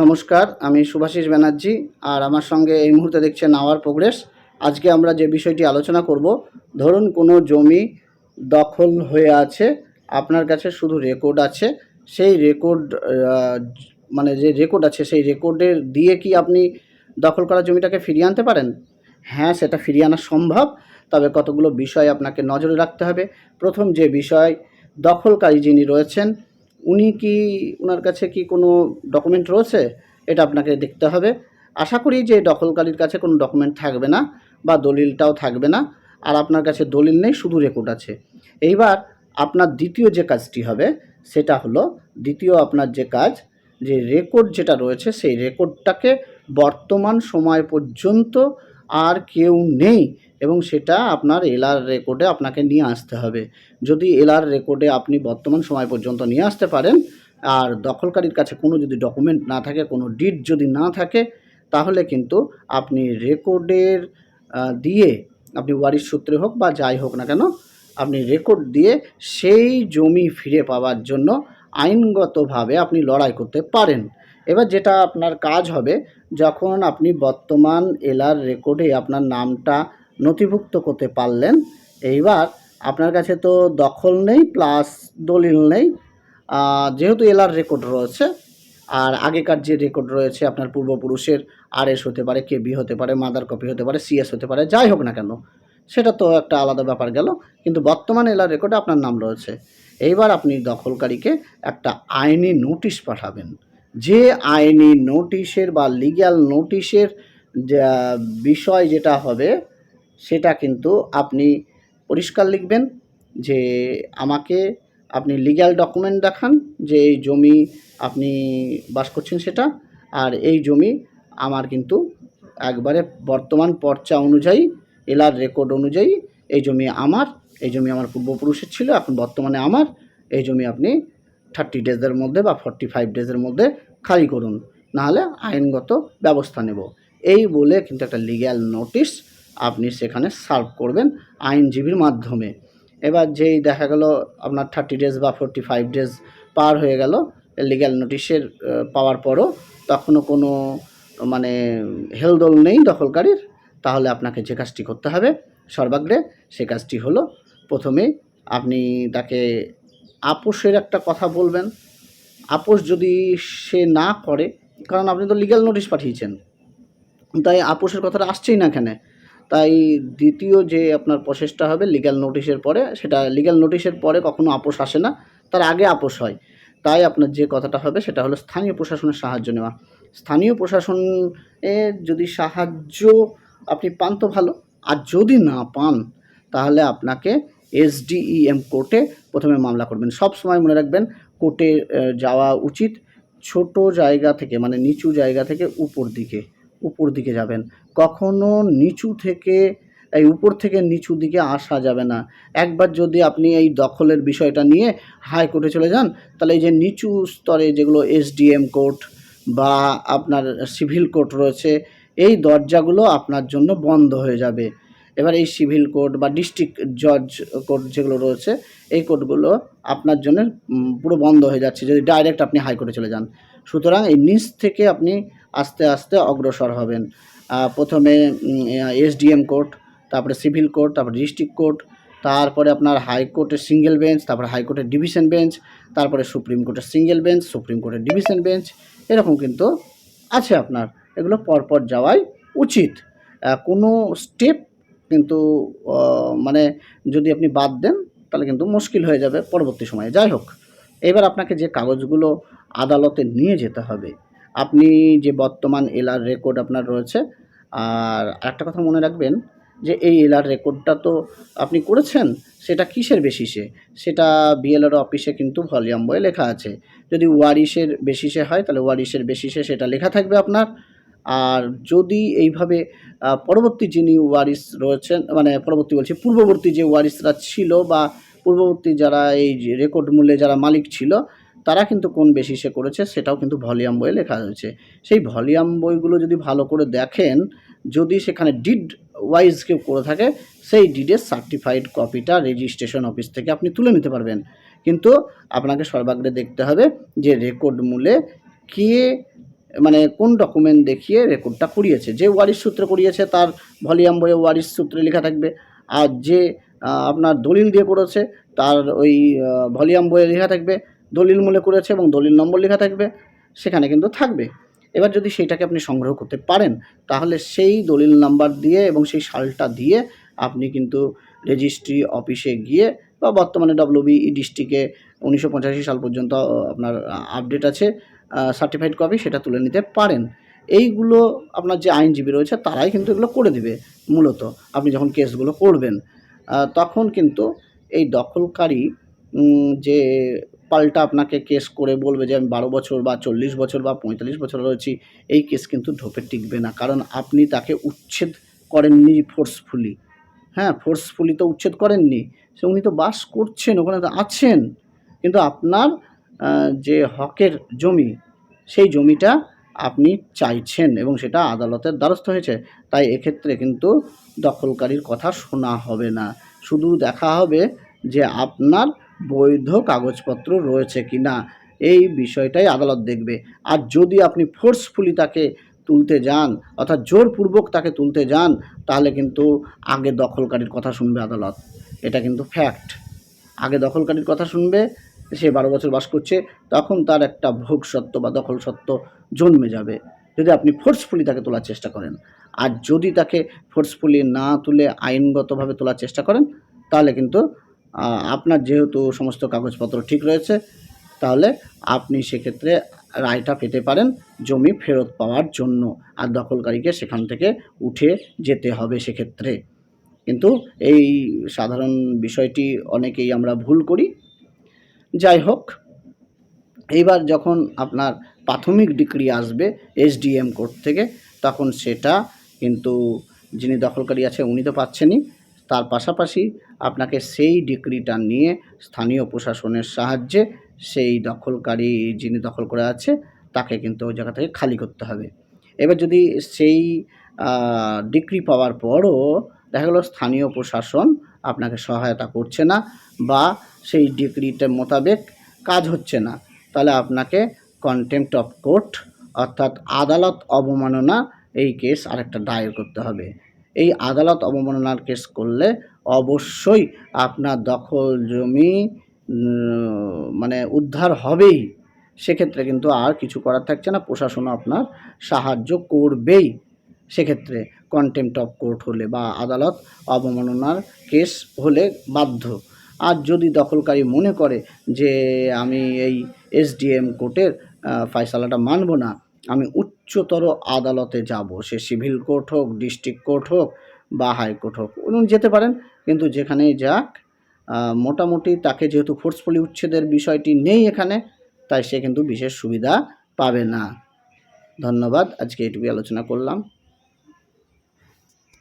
নমস্কার, আমি সুভাষিস ব্যানার্জি আর আমার সঙ্গে এই মুহূর্তে দেখছেন আওয়ার প্রোগ্রেস। আজকে আমরা যে বিষয়টি আলোচনা করব, ধরুন কোনো জমি দখল হয়ে আছে, আপনার কাছে শুধু রেকর্ড আছে, সেই রেকর্ড মানে যে রেকর্ড আছে, সেই রেকর্ডের দিয়ে কি আপনি দখল করা জমিটাকে ফিরিয়ে আনতে পারেন? হ্যাঁ সেটা ফিরিয়ে আনা সম্ভব, তবে কতগুলো বিষয় আপনাকে নজরে রাখতে হবে। প্রথম যে বিষয়, দখলকারী যিনি রয়েছেন উনি কি ওনার কাছে কি কোনো ডকুমেন্ট রয়েছে? এটা আপনাকে দেখতে হবে। আশা করি যে দখলকারীর কাছে কোনো ডকুমেন্ট থাকবে না বা দলিলটাও থাকবে না। আর আপনার কাছে দলিল নেই, শুধু রেকর্ড আছে। এইবার আপনার দ্বিতীয় যে কাজটি হবে, সেটা হলো দ্বিতীয় আপনার যে কাজ, যে রেকর্ড যেটা রয়েছে, সেই রেকর্ডটাকে বর্তমান সময় পর্যন্ত আর কেউ নেই এবং সেটা আপনার এলআর রেকর্ডে আপনাকে নিয়ে আসতে হবে। যদি এলআর রেকর্ডে আপনি বর্তমান সময় পর্যন্ত নিয়ে আসতে পারেন, আর দখলকারীর কাছে কোনো যদি ডকুমেন্ট না থাকে, কোনো ডিট যদি না থাকে, তাহলে কিন্তু আপনি রেকর্ডের দিয়ে আপনি ওয়ারিশ সূত্রে হোক বা যাই হোক না কেন, আপনি রেকর্ড দিয়ে সেই জমি ফিরে পাওয়ার জন্য আইনগতভাবে আপনি লড়াই করতে পারেন। এবার যেটা আপনার কাজ হবে যখন আপনি বর্তমান এলার রেকর্ডে আপনার নামটা নথিভুক্ত করতে পারলেন, এইবার আপনার কাছে তো দখল নেই, প্লাস দলিল নেই যেহেতু এলার রেকর্ড রয়েছে, আর আগেকার যে রেকর্ড রয়েছে আপনার পূর্বপুরুষের, আরএস হতে পারে, কেবি হতে পারে, মাদার কপি হতে পারে, সিএস হতে পারে, যাই হোক না কেন, সেটা তো একটা আলাদা ব্যাপার গেল, কিন্তু বর্তমান এলার রেকর্ডে আপনার নাম রয়েছে। এইবার আপনি দখলকারীকে একটা আইনি নোটিশ পাঠাবেন। যে আইনি নোটিশের বা লিগ্যাল নোটিশের বিষয় যেটা হবে, সেটা কিন্তু আপনি পরিষ্কার লিখবেন যে আমাকে আপনি লিগ্যাল ডকুমেন্ট দেখান যে এই জমি আপনি বাস করছেন সেটা, আর এই জমি আমার কিন্তু একবারে বর্তমান পর্চা অনুযায়ী, এলার রেকর্ড অনুযায়ী, এই জমি আমার, এই জমি আমার পূর্বপুরুষের ছিল, এখন বর্তমানে আমার, এই জমি আপনি থার্টি ডেজের মধ্যে বা ফর্টি ফাইভ ডেজের মধ্যে খালি করুন। নাহলে আইনগত ব্যবস্থা নেব। এই বলে কিন্তু একটা লিগ্যাল নোটিশ আপনি সেখানে সার্ভ করবেন আইনজীবীর মাধ্যমে। এবার যেই দেখা গেল আপনার থার্টি ডেজ বা ফোরটি ফাইভ ডেজ পার হয়ে গেল লিগ্যাল নোটিশের পাওয়ার পরও তখনও কোনো মানে হেলদোল নেই দখলকারীর। তাহলে আপনাকে যে কাজটি করতে হবে সর্বাগ্রে সে কাজটি হলো প্রথমে আপনি তাকে আপোষের একটা কথা বলবেন। আপোষ যদি সে না করে, কারণ আপনি তো লিগ্যাল নোটিশ পাঠিয়েছেন। তাই আপোষের কথাটা আসছেই না এখানে। তাই দ্বিতীয় যে আপনার প্রসেসটা হবে লিগ্যাল নোটিশের পরে, সেটা লিগ্যাল নোটিশের পরে কখনো আপোষ আসে না, তার আগে আপোষ হয়। তাই আপনার যে কথাটা হবে, সেটা হলো স্থানীয় প্রশাসনের সাহায্য নেওয়া। স্থানীয় প্রশাসনের যদি সাহায্য আপনি পান তো ভালো, আর যদি না পান, তাহলে আপনাকে এসডিইএম কোর্টে প্রথমে মামলা করবেন। সব সময় মনে রাখবেন, কোর্টে যাওয়া উচিত। ছোট জায়গা থেকে মানে নিচু জায়গা থেকে উপর দিকে উপর দিকে যাবেন। কখনো নিচু থেকে, এই উপর থেকে নিচু দিকে আসা যাবে না। একবার যদি আপনি এই দখলের বিষয়টা নিয়ে হাইকোর্টে চলে যান, তাহলে এই যে নিচু স্তরে যেগুলো এসডিএম কোর্ট বা আপনার সিভিল কোর্ট রয়েছে, এই দরজাগুলো আপনার জন্য বন্ধ হয়ে যাবে। এবার এই সিভিল কোর্ট বা ডিস্ট্রিক্ট জজ কোর্ট যেগুলো রয়েছে, এই কোর্টগুলো আপনার জন্য পুরো বন্ধ হয়ে যাচ্ছে, যদি ডাইরেক্ট আপনি হাইকোর্টে চলে যান। সুতরাং এই নিচ থেকে আপনি আস্তে আস্তে অগ্রসর হবেন। প্রথমে এসডিএম কোর্ট তারপরে সিভিল কোর্ট তারপরে ডিস্ট্রিক্ট কোর্ট তারপরে আপনার হাইকোর্টের সিঙ্গেল বেঞ্চ তারপরে হাইকোর্টের ডিভিশন বেঞ্চ তারপরে সুপ্রিম কোর্টের সিঙ্গেল বেঞ্চ সুপ্রিম কোর্টের ডিভিশন বেঞ্চ এরকম কিন্তু আছে আপনার। এগুলো পরপর যাওয়াই উচিত। কোনো স্টেপ কিন্তু মানে যদি আপনি বাদ দেন, তাহলে কিন্তু মুশকিল হয়ে যাবে পরবর্তী সময়ে। যাই হোক, এবার আপনাকে যে কাগজগুলো আদালতে নিয়ে যেতে হবে, আপনি যে বর্তমান এলআর রেকর্ড আপনার রয়েছে, আর একটা কথা মনে রাখবেন যে এই এলআর রেকর্ডটা তো আপনি করেছেন, সেটা কিসের বেসিসে সেটা বিএলআর অফিসে কিন্তু ভলিউম বইয়ে লেখা আছে। যদি ওয়ারিশের বেসিসে হয়, তাহলে ওয়ারিশের বেসিসে সেটা লেখা থাকবে আপনার। আর যদি এইভাবে পরবর্তী যিনি ওয়ারিস রয়েছেন মানে পরবর্তী বলছি পূর্ববর্তী যে ওয়ারিসরা ছিল বা পূর্ববর্তী যারা এই রেকর্ড মূল্যে যারা মালিক ছিল, তারা কিন্তু কোন বেসিসে করেছে সেটাও কিন্তু ভলিউম বইয়ে লেখা হয়েছে সেই ভলিউম বইগুলো যদি ভালো করে দেখেন, যদি সেখানে ডিড ওয়াইজ কেউ করে থাকে, সেই ডিডের সার্টিফাইড কপিটা রেজিস্ট্রেশন অফিস থেকে আপনি তুলে নিতে পারবেন। কিন্তু আপনাকে সর্বাগ্রে দেখতে হবে যে রেকর্ড মূলে কে মানে কোন ডকুমেন্ট দেখিয়ে রেকর্ডটা করিয়েছে? যে ওয়ারিশ সূত্রে করিয়েছে, তার ভলিউম বইয়ে ওয়ারিশ সূত্রে লেখা থাকবে। আর যে আপনার দলিল দিয়ে করেছে, তার ওই ভলিউম বইয়ে লেখা থাকবে, দলিল মূলে করেছে এবং দলিল নম্বর লেখা থাকবে, সেখানে কিন্তু থাকবে। এবার যদি সেইটাকে আপনি সংগ্রহ করতে পারেন, তাহলে সেই দলিল নাম্বার দিয়ে এবং সেই সালটা দিয়ে আপনি কিন্তু রেজিস্ট্রি অফিসে গিয়ে বা বর্তমানে ডব্লিউবি ডিস্ট্রিক্টে উনিশশো পঁচাশি সাল পর্যন্ত আপনার আপডেট আছে। সার্টিফাইড কপি সেটা তুলে নিতে পারেন। এইগুলো আপনার যে আইনজীবী রয়েছে, তারাই কিন্তু এগুলো করে দিবে মূলত, আপনি যখন কেসগুলো করবেন। তখন কিন্তু এই দখলকারী যে পাল্টা আপনাকে কেস করে বলবে যে, আমি বারো বছর বা চল্লিশ বছর বা পঁয়তাল্লিশ বছর রয়েছি, এই কেস কিন্তু ঢোপে টিকবে না। কারণ আপনি তাকে উচ্ছেদ করেননি ফোর্সফুলি হ্যাঁ ফোর্সফুলি তো উচ্ছেদ করেননি। সে উনি তো বাস করছেন, ওখানে তো আছেন। কিন্তু আপনার যে হকের জমি, সেই জমিটা আপনি চাইছেন এবং সেটা আদালতের দ্বারস্থ হয়েছে, তাই এক্ষেত্রে কিন্তু দখলকারীর কথা শোনা হবে না। শুধু দেখা হবে যে আপনার বৈধ কাগজপত্র রয়েছে কি না এই বিষয়টাই আদালত দেখবে। আর যদি আপনি ফোর্সফুলি তাকে তুলতে যান, অর্থাৎ জোরপূর্বক তাকে তুলতে যান, তাহলে কিন্তু আগে দখলকারীর কথা শুনবে আদালত। এটা কিন্তু ফ্যাক্ট আগে দখলকারীর কথা শুনবে সে বারো বছর বাস করছে, তখন তার একটা ভোগ সত্ত্ব বা দখল সত্ত্ব জন্মে যাবে। যদি আপনি ফোর্সফুলি তাকে তোলার চেষ্টা করেন, আর যদি তাকে ফোর্সফুলি না তুলে আইনগতভাবে তোলার চেষ্টা করেন, তাহলে কিন্তু আপনার যেহেতু সমস্ত কাগজপত্র ঠিক রয়েছে, তাহলে আপনি সেক্ষেত্রে রায়টা পেতে পারেন জমি ফেরত পাওয়ার জন্য, আর দখলকারীকে সেখান থেকে উঠে যেতে হবে সেক্ষেত্রে। কিন্তু এই সাধারণ বিষয়টি অনেকেই আমরা ভুল করি। যাই হোক এইবার যখন আপনার প্রাথমিক ডিগ্রি আসবে এসডিএম কোর্ট থেকে, তখন সেটা কিন্তু যিনি দখলকারী আছে উনি তো পাচ্ছেনই। তার পাশাপাশি আপনাকে সেই ডিগ্রিটা নিয়ে স্থানীয় প্রশাসনের সাহায্যে সেই দখলকারী যিনি দখল করে আছে, তাকে কিন্তু ওই জায়গা থেকে খালি করতে হবে। এবার যদি সেই ডিগ্রি পাওয়ার পরও দেখা গেলো স্থানীয় প্রশাসন আপনাকে সহায়তা করছে না বা সেই ডিগ্রিটার মোতাবেক কাজ হচ্ছে না। তাহলে আপনাকে কন্টেম্পট অফ কোর্ট অর্থাৎ আদালত অবমাননা এই কেস আরেকটা দায়ের করতে হবে। এই আদালত অবমাননার কেস করলে অবশ্যই আপনার দখল জমি মানে উদ্ধার হবেই। সেক্ষেত্রে কিন্তু আর কিছু করার থাকছে না প্রশাসন আপনার সাহায্য করবেই। সেক্ষেত্রে কন্টেম্পট অফ কোর্ট হলে বা আদালত অবমাননার কেস হলে বাধ্য। আর যদি দখলকারী মনে করে যে আমি এই এসডিএম কোর্টের ফয়সালাটা মানব না, আমি উচ্চতর আদালতে যাব, সে সিভিল কোর্ট হোক ডিস্ট্রিক্ট কোর্ট হোক বা হাইকোর্ট হোক, উনি যেতে পারেন। কিন্তু যেখানেই যাক মোটামুটি তাকে যেহেতু ফোর্সফুলি উচ্ছেদের বিষয়টি নেই এখানে, তাই সে কিন্তু বিশেষ সুবিধা পাবে না। ধন্যবাদ। আজকে এটুকুই আলোচনা করলাম।